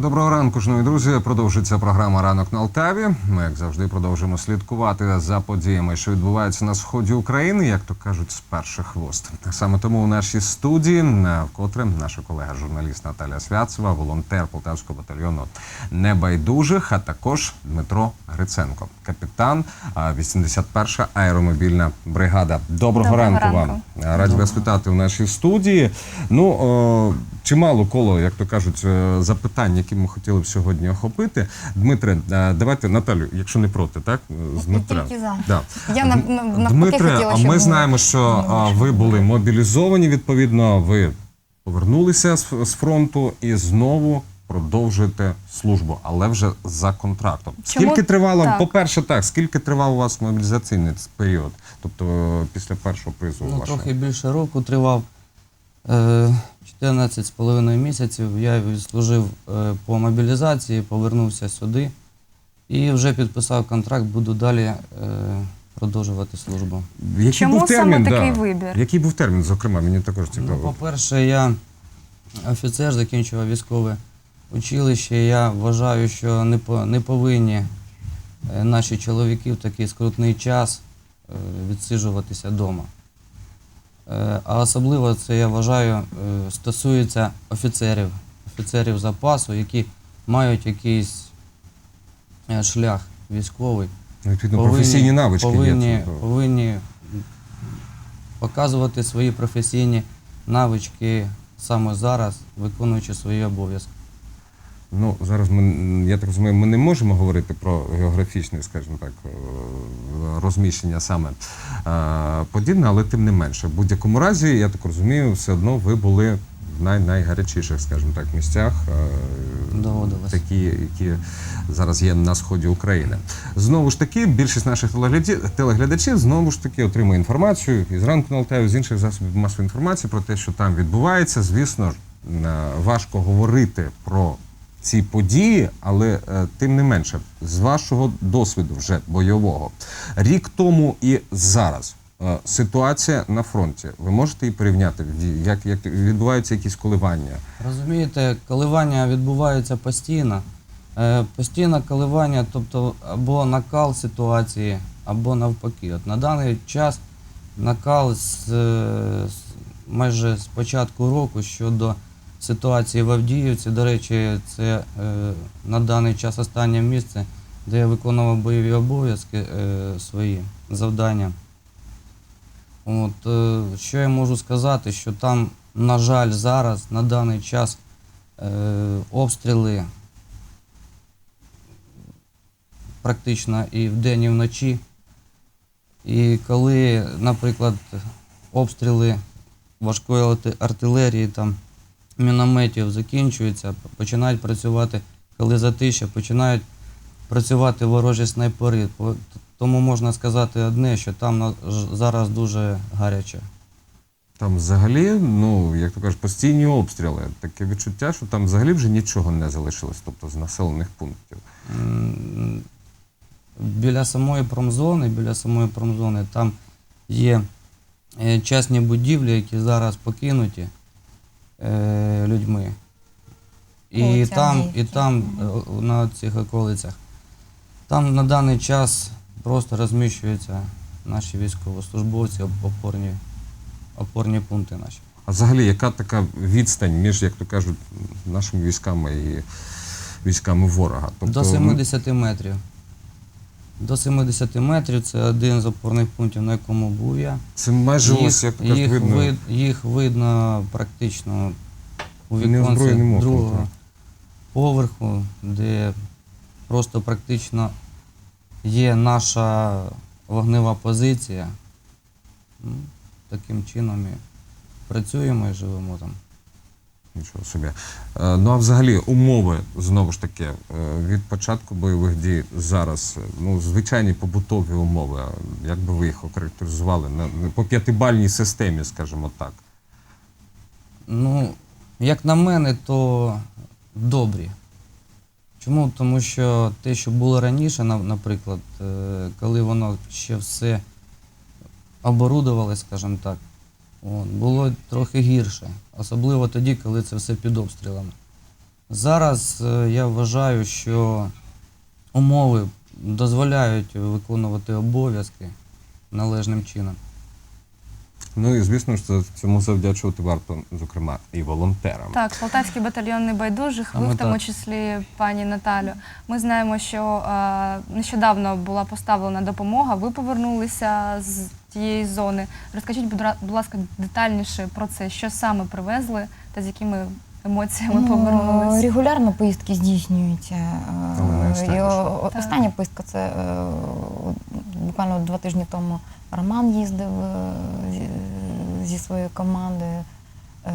Доброго ранку, шановні друзі. Продовжується програма Ранок на Алтаві. Ми, як завжди, продовжуємо слідкувати за подіями, що відбуваються на сході України, як то кажуть, з перших вуст. Саме тому у нашій студії вкотре наша колега, журналіст Наталя Святцева, волонтер Полтавського батальйону небайдужих, а також Дмитро Гриценко, капітан а, 81-ша аеромобільна бригада. Доброго, Доброго ранку, ранку. вам. Раді вас вітати в нашій студії. Ну, о, чимало коло, як то кажуть, е, запитань, які ми хотіли б сьогодні охопити. Дмитре, е, давайте Наталю, якщо не проти, так? З Дмитрем. тільки за. Да. Я нав- Дмитре, хотіла, а щоб ми знаємо, що ви були мобілізовані, відповідно, ви повернулися з, з фронту і знову продовжуєте службу, але вже за контрактом. Чому Скільки тривало, так? по-перше, так, скільки тривав у вас мобілізаційний період? Тобто е, після першого призову Ну, вашого? трохи більше року тривав. Е, 14 з половиною місяців я відслужив е, по мобілізації, повернувся сюди і вже підписав контракт, буду далі е, продовжувати службу. Який Чому був саме термін, такий да. вибір? Який був термін, зокрема, мені також Ну, цікаво. по-перше, я офіцер, закінчував військове училище. Я вважаю, що не, по, не повинні е, наші чоловіки в такий скрутний час е, відсиджуватися вдома. Е, А особливо це я вважаю е, стосується офіцерів, офіцерів запасу, які мають якийсь е, шлях військовий Ну, Відповідно, професійні навички повинні, є. повинні показувати свої професійні навички саме зараз, виконуючи свої обов'язки. Ну, зараз ми, я так розумію, ми не можемо говорити про географічне, скажімо так, е, розміщення саме е, подібне, але тим не менше. В будь-якому разі, я так розумію, все одно ви були в най- найгарячіших, скажімо так, місцях, е, Доводилось. такі, які зараз є на сході України. Знову ж таки, більшість наших телеглядачів знову ж таки отримує інформацію і зранку на Алтаю, з інших засобів масової інформації про те, що там відбувається. Звісно ж, важко говорити про ці події, але е, тим не менше, з вашого досвіду вже бойового, рік тому і зараз. е, Ситуація на фронті. Ви можете її порівняти? Як, як відбуваються якісь коливання? Розумієте, коливання відбуваються постійно. Е, Постійно коливання, тобто або накал ситуації, або навпаки. От на даний час накал з, з- майже з початку року щодо ситуації в Авдіївці. До речі, це е, на даний час останнє місце, де я виконував бойові обов'язки е, свої завдання. От, е, що я можу сказати, що там, на жаль, зараз, на даний час, е, обстріли практично і вдень, і вночі. І коли, наприклад, обстріли важкої артилерії, там, мінометів закінчуються, починають працювати, коли затища, починають працювати ворожі снайпери. Тому можна сказати одне, що там зараз дуже гаряче. Там взагалі, ну як то кажуть, постійні обстріли. Таке відчуття, що там взагалі вже нічого не залишилось, тобто з населених пунктів. Біля самої промзони, біля самої промзони там є е, частні будівлі, які зараз покинуті е, людьми. І Вулиця там, і там е, на цих околицях. Там на даний час просто розміщуються наші військовослужбовці, оп- опорні, опорні пункти наші. А взагалі, яка така відстань між, як то кажуть, нашими військами і військами ворога? Тобто, До 70 метрів. До 70 метрів це один з опорних пунктів, на якому був я. це майже ось як кажуть, їх, видно. вид, їх видно практично у віконці другого так. поверху, де просто практично є наша вогнева позиція. Таким чином і працюємо і живемо там. Нічого собі. Е, Ну а взагалі умови знову ж таки е, від початку бойових дій зараз, е, ну звичайні побутові умови. Як би ви їх охарактеризували на по п'ятибальній системі, скажімо так. Ну, як на мене, то добрі. Чому? Тому що те, що було раніше, наприклад, коли воно ще все оборудували, скажімо так, от, було трохи гірше. Особливо тоді, коли це все під обстрілами. Зараз е, я вважаю, що умови дозволяють виконувати обов'язки належним чином. Ну і звісно ж, це- цьому завдячувати варто, зокрема, і волонтерам. Так, Полтавський батальйон небайдужих, ви в тому так. числі, пані Наталю. Ми знаємо, що е, нещодавно була поставлена допомога. Ви повернулися з тієї зони. Розкажіть, будь будь ласка, детальніше про це, що саме привезли та з якими емоціями Ну, повернулися. Регулярно поїздки здійснюються. е, Остання поїздка це е, буквально два тижні тому Роман їздив е, зі- своєю командою. е,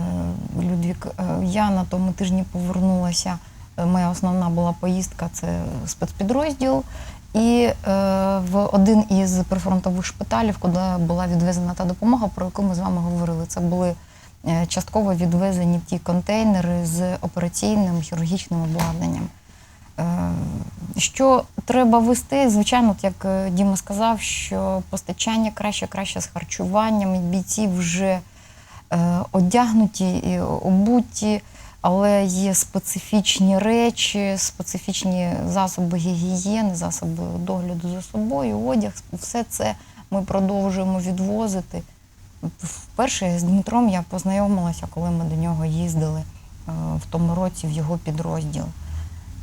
Людвік. Е, Я на тому тижні повернулася. Моя основна була поїздка це спецпідрозділ. І в один із прифронтових шпиталів, куди була відвезена та допомога, про яку ми з вами говорили. Це були частково відвезені ті контейнери з операційним хірургічним обладнанням. Е, Що треба вести? Звичайно, як е, Діма сказав, що постачання краще, краще з харчуванням, і бійці вже е, одягнуті і обуті, але є специфічні речі, специфічні засоби гігієни, засоби догляду за собою, одяг. Все це ми продовжуємо відвозити. Вперше з Дмитром я познайомилася, коли ми до нього їздили в тому році в його підрозділ.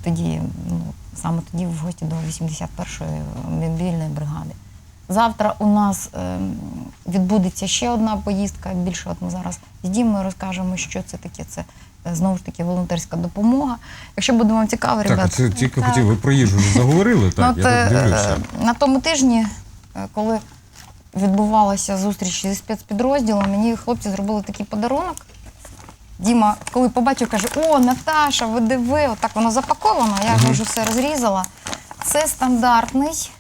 Тоді, ну, саме тоді в гості до 81-ї мобільної бригади. Завтра у нас е, відбудеться ще одна поїздка. Більше от ми зараз з Дімою розкажемо, що це таке. Це е, знову ж таки волонтерська допомога. Якщо буде вам цікаво, Так, це тільки Так. хотів, ви про їжу вже заговорили, так, Ну, я так е, дивлюся. е, На тому тижні, коли відбувалася зустріч зі спецпідрозділом, мені хлопці зробили такий подарунок. Діма, коли побачив, каже: О, Наташа, ви диви, отак воно запаковано, я Мгм. вже все розрізала. Це стандартний,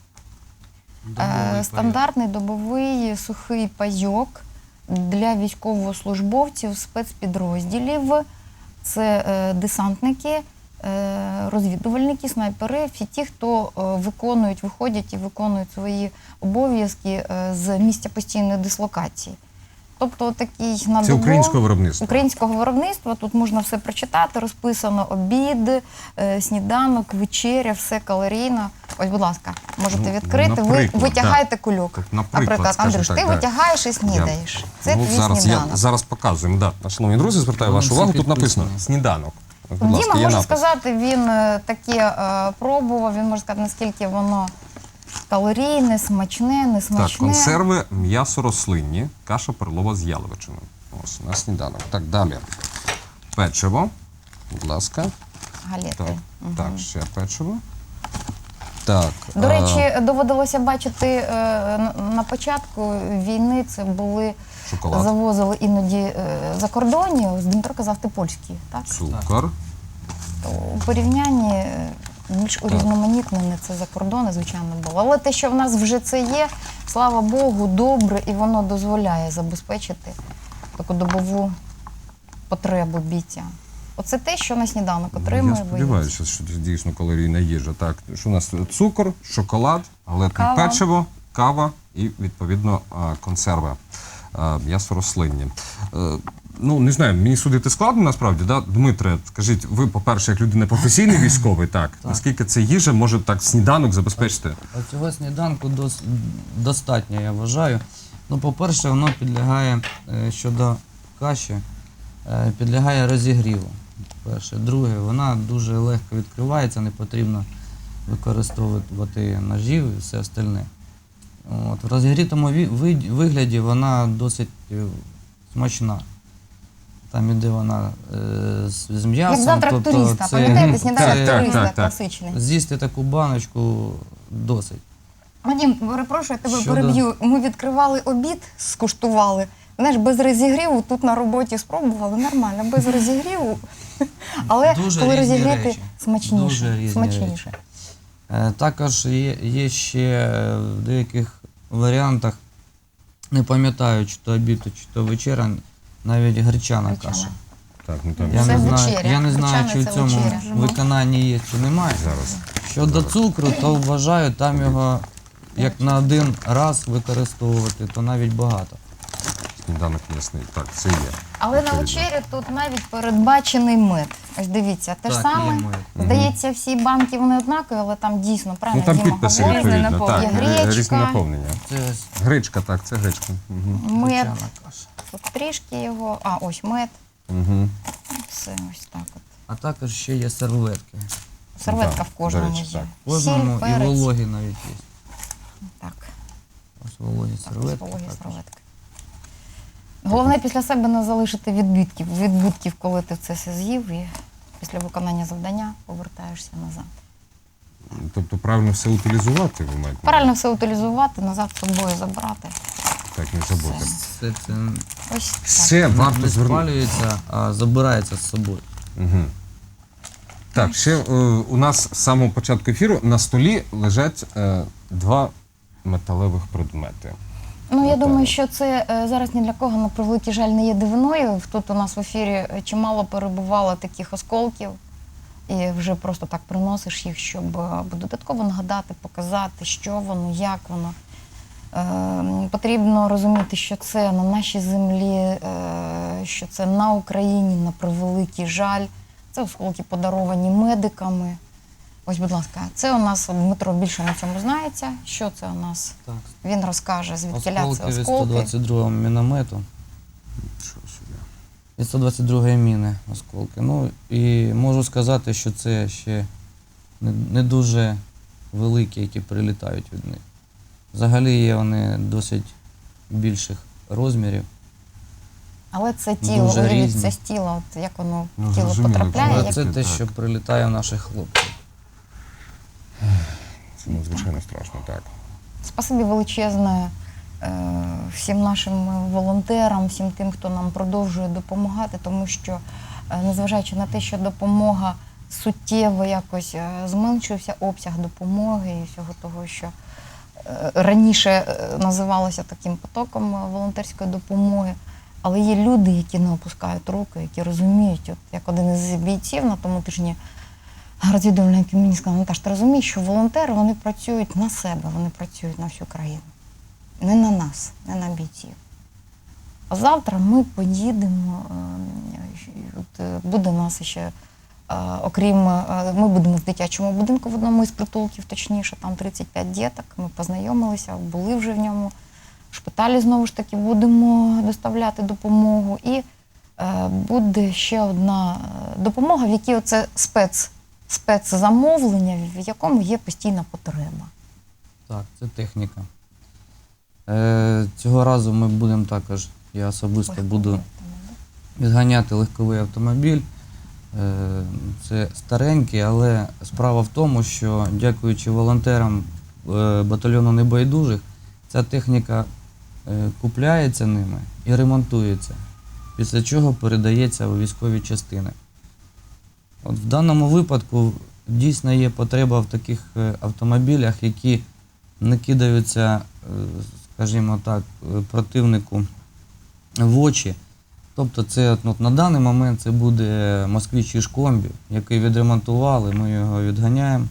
Добовий е, стандартний добовий сухий пайок для військовослужбовців спецпідрозділів. Це е, десантники, е, розвідувальники, снайпери, всі ті, хто е, виконують, виходять і виконують свої обов'язки е, з місця постійної дислокації. Тобто такий на Це українського виробництва. українського виробництва. Тут можна все прочитати, розписано обід, е, сніданок, вечеря, все калорійно. Ось, будь ласка, можете Ну, відкрити. Ви наприклад, витягаєте кульок. Так, наприклад, Наприклад, скажімо Андрюш, так, ти да. витягаєш і снідаєш. Це ну, твій зараз, сніданок. я, зараз показуємо. Да. Шановні друзі, звертаю Воно вашу все увагу. Тут написано підписано. сніданок. Будь ласка, Діма є може напис. сказати, він е, таке е, пробував, він може сказати, наскільки воно калорійне, смачне, не Так, консерви м'ясо рослинні, каша перлова з яловичиною. Ось на сніданок. Так, далі. Печиво. Будь ласка. Галети. Так, Мгм. так, ще печиво. Так. До а, речі, доводилося бачити е, на- початку війни це були шоколад, завозили іноді е, за кордоні. Ось Дмитро казав, ти польський, так? цукор. То у порівнянні е, більш урізноманітнене це за кордони, звичайно, було. Але те, що в нас вже це є, слава Богу, добре, і воно дозволяє забезпечити таку добову потребу бійця. Оце те, що на сніданок Ну, отримує Я сподіваюся, що це дійсно калорійна їжа. Так, що у нас цукор, шоколад, галетне Кава. печиво, кава і відповідно консерви, м'ясо рослинні. Ну, не знаю, мені судити складно насправді, да? Дмитре, скажіть, ви, по-перше, як людина професійний військовий, так, наскільки це їжа може так сніданок забезпечити? А Цього сніданку дос, достатньо, я вважаю. Ну, по-перше, воно підлягає е, щодо каші, е, підлягає розігріву. Перше. Друге, вона дуже легко відкривається, не потрібно використовувати ножів і все остальне. От, в розігрітому ві- вид- вигляді вона досить е, смачна. Там іде вона е, з, з м'ясом. Як завтрак тобто туриста, це- пам'ятаєте, сніданок туриста так, так. класичний. З'їсти таку баночку досить. Вадим, перепрошую, я тебе Щодо- переб'ю. Ми відкривали обід, скуштували. Знаєш, без розігріву тут на роботі спробували нормально, без розігріву. Але Дуже коли різні розігріти речі. смачніше. Дуже різні смачніше. Е, Також є, є ще в деяких варіантах, не пам'ятаю, чи то обід, чи то вечеря, навіть гречана Гречана. каша. Так, ну там Я Це не, знаю, вечеря. я не знаю, Гречана чи в це цьому вечеря. виконанні є, чи немає. зараз. Щодо цукру, то вважаю, там його як на один раз використовувати, то навіть багато. Сніданок м'ясний. Так, це є. Але на Відповідно. вечері тут навіть передбачений мед. Ось дивіться, те ж Так, саме. є мед. Здається, всі банки вони однакові, але там дійсно Ну правильно там Діма підписи говорить. Різне відповідно. Так, наповнення. Е, гречка. наповнення. Це ось Гречка, так, це гречка. Угу. Мед, каша. тут трішки його, а ось мед, Угу. все ось так от. А також ще є серветки. Серветка так, в кожному речі, є. так. В Кожному Сіль, і перець. вологі навіть є. Так, Ось вологі так, ось серветки. вологі також. серветки. Головне після себе не залишити відбитків, відбитків, коли ти це все з'їв, і після виконання завдання повертаєшся назад. Тобто правильно все утилізувати, ви маєте? Правильно все утилізувати, назад з собою забрати. Так, не забути. Все це Ось так. Все варто не звернути. спалюється, а забирається з собою. Угу. Так, ще е, у нас з самого початку ефіру на столі лежать е, два металевих предмети. Ну, я думаю, що це е, зараз ні для кого на превеликий жаль не є дивиною. Тут у нас в ефірі е, чимало перебувало таких осколків, і вже просто так приносиш їх, щоб е, додатково нагадати, показати, що воно, як воно. Е, Потрібно розуміти, що це на нашій землі, е, що це на Україні, на превеликий жаль. Це осколки подаровані медиками. Ось, будь ласка, це у нас Дмитро більше на цьому знається. Що це у нас? Так. Він розкаже, звідки це Осколки від 122-го міномету. Від 122-ї міни осколки. Ну і можу сказати, що це ще не, дуже великі, які прилітають від них. Взагалі є вони досить більших розмірів. Але це тіло, Дуже уявіть, це з тіла, от як воно Ну, в тіло потрапляє. Але Як... це те, що прилітає в наших хлопців. Це надзвичайно страшно, так. Спасибі величезне е, всім нашим волонтерам, всім тим, хто нам продовжує допомагати, тому що, е, незважаючи на те, що допомога суттєво якось е, зменшився, обсяг допомоги і всього того, що раніше називалося таким потоком волонтерської допомоги. Але є люди, які не опускають руки, які розуміють, от як один із бійців на тому тижні розвідувальної мені сказав, Наташ, ти розумієш, що волонтери вони працюють на себе, вони працюють на всю країну. Не на нас, не на бійців. А завтра ми поїдемо, е, е, буде у нас ще, е, окрім, ми будемо в дитячому будинку в одному із притулків, точніше, там 35 діток, ми познайомилися, були вже в ньому. В шпиталі знову ж таки будемо доставляти допомогу. І буде ще одна допомога, в якій оце спец, спецзамовлення, в якому є постійна потреба. Так, це техніка. Е, цього разу ми будемо також, я особисто буду відганяти легковий автомобіль. Е, Це старенький, але справа в тому, що дякуючи волонтерам е, батальйону небайдужих, ця техніка е, купляється ними і ремонтується, після чого передається у військові частини. От в даному випадку дійсно є потреба в таких е, автомобілях, які не кидаються, е, скажімо так, е, противнику в очі. Тобто це от, ну, на даний момент це буде москвич Ішкомбі, який відремонтували, ми його відганяємо,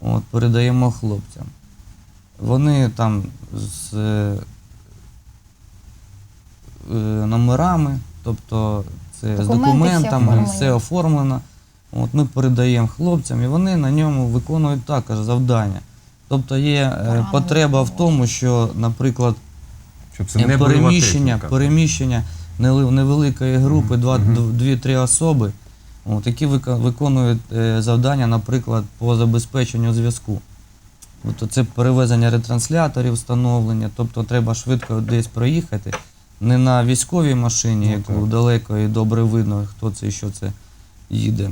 от, передаємо хлопцям. Вони там з е, номерами, тобто це з Документи всі документами, все оформлено. От ми передаємо хлопцям, і вони на ньому виконують також завдання. Тобто є е, потреба в тому, що, наприклад, Щоб це не бойова переміщення, техніка. переміщення нели- невеликої групи, два- дв- дві-три особи, от, які вика- виконують е, завдання, наприклад, по забезпеченню зв'язку. Тобто це перевезення ретрансляторів, встановлення, тобто треба швидко десь проїхати. Не на військовій машині, Ну, яку далеко і добре видно, хто це і що це їде.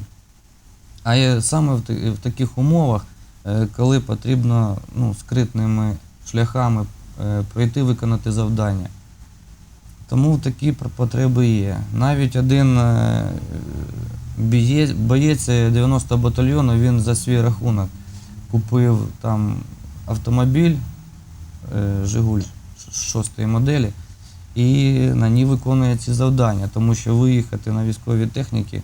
А саме в, таких умовах, е, коли потрібно ну, скритними шляхами е, пройти виконати завдання. Тому такі потреби є. Навіть один е, боєць 90 батальйону, він за свій рахунок купив там автомобіль Жигуль 6 моделі і на ній виконує ці завдання, тому що виїхати на військові техніки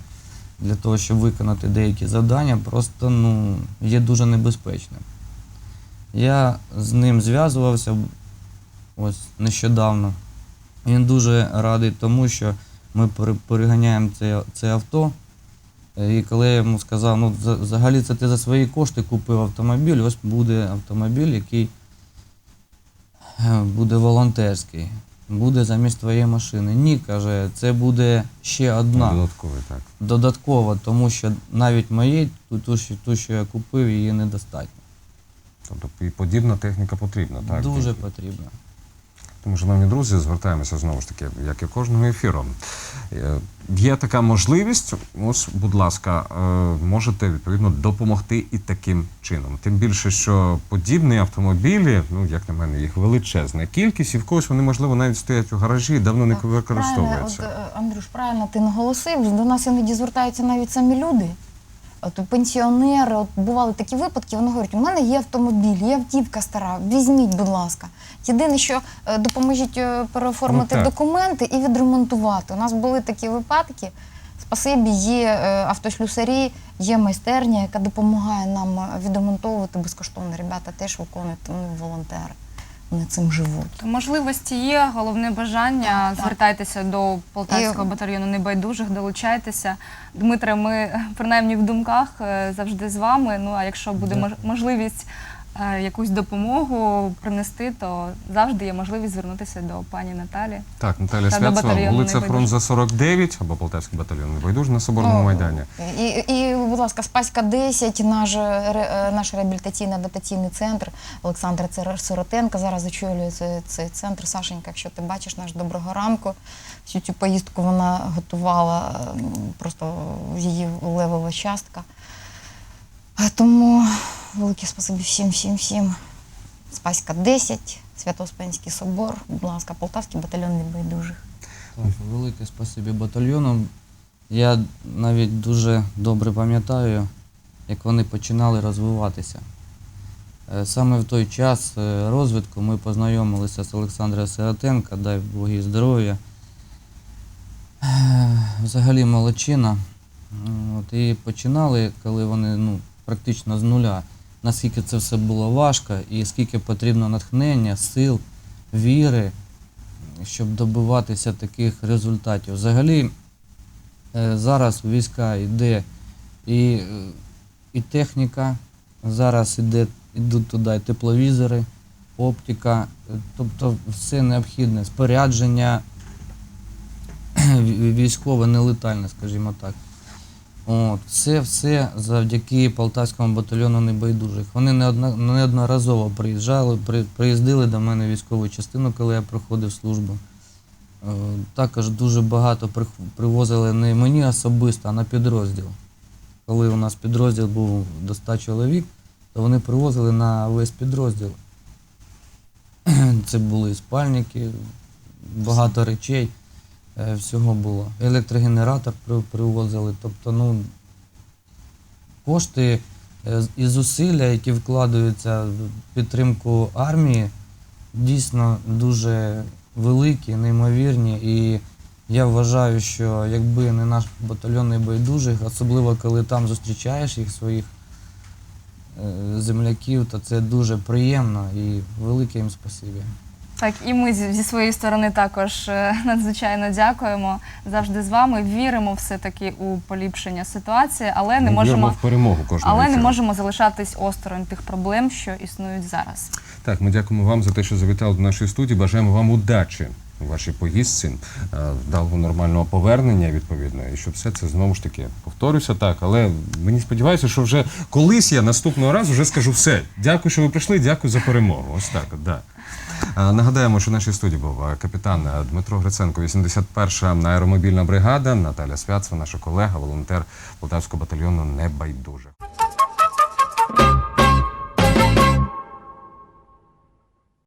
для того, щоб виконати деякі завдання, просто ну, є дуже небезпечним. Я з ним зв'язувався ось нещодавно. Він дуже радий тому, що ми переганяємо це, це авто. Е, І коли я йому сказав, ну взагалі це ти за свої кошти купив автомобіль, ось буде автомобіль, який е, буде волонтерський, буде замість твоєї машини. Ні, каже, це буде ще одна Додатковий, так. додаткова, тому що навіть моєї, ту, ту, що- ту, що я купив, її недостатньо. Тобто і подібна техніка потрібна, так? Дуже потрібна. потрібно. Тому, шановні друзі, звертаємося знову ж таки, як і кожного ефіру. Е, Є така можливість, ось, будь ласка, е, можете відповідно допомогти і таким чином. Тим більше, що подібні автомобілі, ну як на мене, їх величезна кількість, і в когось вони, можливо, навіть стоять у гаражі і давно не Правильно, от, е, Андрюш, правильно ти наголосив. До нас іноді звертаються навіть самі люди. От пенсіонери, от бували такі випадки, вони говорять, у мене є автомобіль, є автівка стара, візьміть, будь ласка. Єдине, що е, допоможіть е, переоформити Ну, так. документи і відремонтувати. У нас були такі випадки. Спасибі, є е, автошлюсарі, є майстерня, яка допомагає нам е, відремонтовувати безкоштовно. Ребята теж виконують, вони волонтери. Вони цим живуть. Можливості є, головне бажання. Так. Звертайтеся до полтавського І- батальйону небайдужих, долучайтеся. Дмитре, ми принаймні в думках е, завжди з вами. Ну а якщо буде так. мож- можливість якусь допомогу принести, то завжди є можливість звернутися до пані Наталі. Так, Наталя Та до Святцева, батальйону вулиця «Небайдужих». Фронт за 49 або Полтавський батальйон Небайдуж на Соборному Ну, майдані. І, і, будь ласка, Спаська 10, наш, е, ре- е, наш реабілітаційно-адаптаційний центр Олександра Цер- Сиротенка зараз очолює цей, цей центр. Сашенька, якщо ти бачиш наш доброго ранку, всю цю поїздку вона готувала, м, просто її левова частка. Тому велике спасибі всім, всім, всім. Спаська 10, Свято-Успенський собор, будь ласка, Полтавський батальйон небайдужих. Велике спасибі батальйону. Я навіть дуже добре пам'ятаю, як вони починали розвиватися. Е, Саме в той час е, розвитку ми познайомилися з Олександром Сиротенко, дай Бог їй здоров'я. Е, Взагалі молодчина. От, і починали, коли вони ну, практично з нуля, наскільки це все було важко і скільки потрібно натхнення, сил, віри, щоб добиватися таких результатів. Взагалі е, зараз у війська йде і, е, і техніка, зараз іде, йдуть туди і тепловізори, оптика, е, тобто все необхідне, спорядження військове, нелетальне, скажімо так. От, це все завдяки Полтавському батальйону небайдужих. Вони неодно- неодноразово приїжджали, при, приїздили до мене військову частину, коли я проходив службу. Е, Також дуже багато привозили не мені особисто, а на підрозділ. Коли у нас підрозділ був до 100 чоловік, то вони привозили на весь підрозділ. Це були спальники, багато речей, всього було. Електрогенератор привозили. Тобто, ну, кошти е, і зусилля, які вкладаються в підтримку армії, дійсно дуже великі, неймовірні. І я вважаю, що якби не наш батальйон небайдужих, особливо коли там зустрічаєш їх своїх е, земляків, то це дуже приємно і велике їм спасибі. Так, і ми зі своєї сторони також е, надзвичайно дякуємо. Завжди з вами. Віримо все-таки у поліпшення ситуації, але не Ми можемо, в перемогу кожного але не можемо залишатись осторонь тих проблем, що існують зараз. Так, ми дякуємо вам за те, що завітали до нашої студії. Бажаємо вам удачі у вашій поїздці, е, вдалого нормального повернення, відповідно, і щоб все це знову ж таки повторюся так. Але мені сподіваюся, що вже колись я наступного разу вже скажу все. Дякую, що ви прийшли. Дякую за перемогу. Ось так. Да. Нагадаємо, що в нашій студії був е, капітан е, Дмитро Гриценко, 81-ша аеромобільна бригада, Наталя Святцева, наша колега, волонтер Полтавського батальйону Небайдужих.